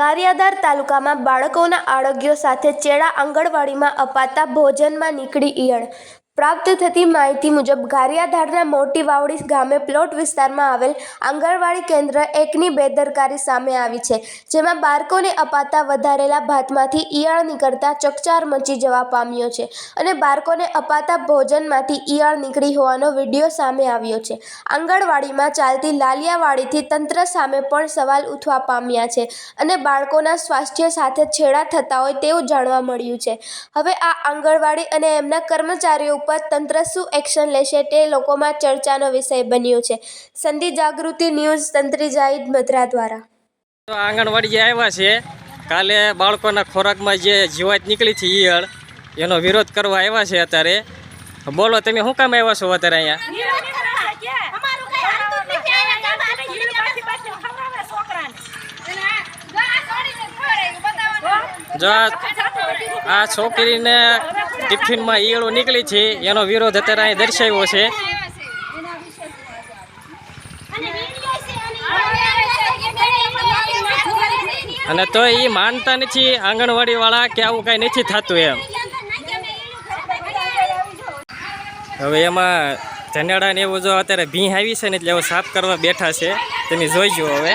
ગારિયાધાર તાલુકામાં બાળકોના આરોગ્ય સાથે ચેડા આંગણવાડીમાં અપાતા ભોજનમાં નીકળી ઈયળ. પ્રાપ્ત થતી માહિતી મુજબ ગારિયાધારના મોટી વાવડી ગામે પ્લોટ વિસ્તારમાં આવેલ આંગણવાડી કેન્દ્ર એકની બેદરકારી સામે આવી છે, જેમાં બાળકોને અપાતા વધારેલા ભાતમાંથી ઈયળ નીકળતા ચકચાર મચી જવા પામ્યો છે અને બાળકોને અપાતા ભોજનમાંથી ઈયળ નીકળી હોવાનો વીડિયો સામે આવ્યો છે. આંગણવાડીમાં ચાલતી લાલિયાવાડીથી તંત્ર સામે પણ સવાલ ઉઠવા પામ્યા છે અને બાળકોના સ્વાસ્થ્ય સાથે છેડા થતા હોય તેવું જાણવા મળ્યું છે. હવે આ આંગણવાડી અને એમના કર્મચારીઓ ઉપર તંત્ર શું એક્શન લેશે તે લોકોમાં ચર્ચાનો વિષય બન્યો છે. સંધિ જાગૃતિ ન્યૂઝ, તંત્રી જાહિદ મદ્રા દ્વારા. તો આંગણવાડી આવ્યા છે. કાલે બાળકોના ખોરાકમાં જે જીવાત નીકળી છે ઈયળ એનો વિરોધ કરવા આવ્યા છે અત્યારે. બોલો, તમે શું કામ આવ્યા છો અત્યારે અહીંયા? જ આ છોકરીને ટિફિનમાં ઈયળો નીકળી છે, એનો વિરોધ અત્યારે અહીં દર્શાવ્યો છે. અને તો એ માનતા નથી આંગણવાડીવાળા કે આવું કાંઈ નથી થતું એમ. હવે એમાં ધનેડા ને એવું જો અત્યારે ભીં આવી છે ને એટલે હવે સાફ કરવા બેઠા છે. તમે જોઈજો હવે.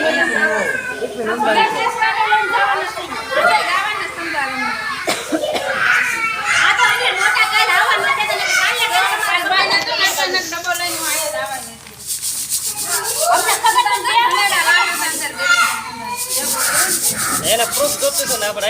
这个拿不来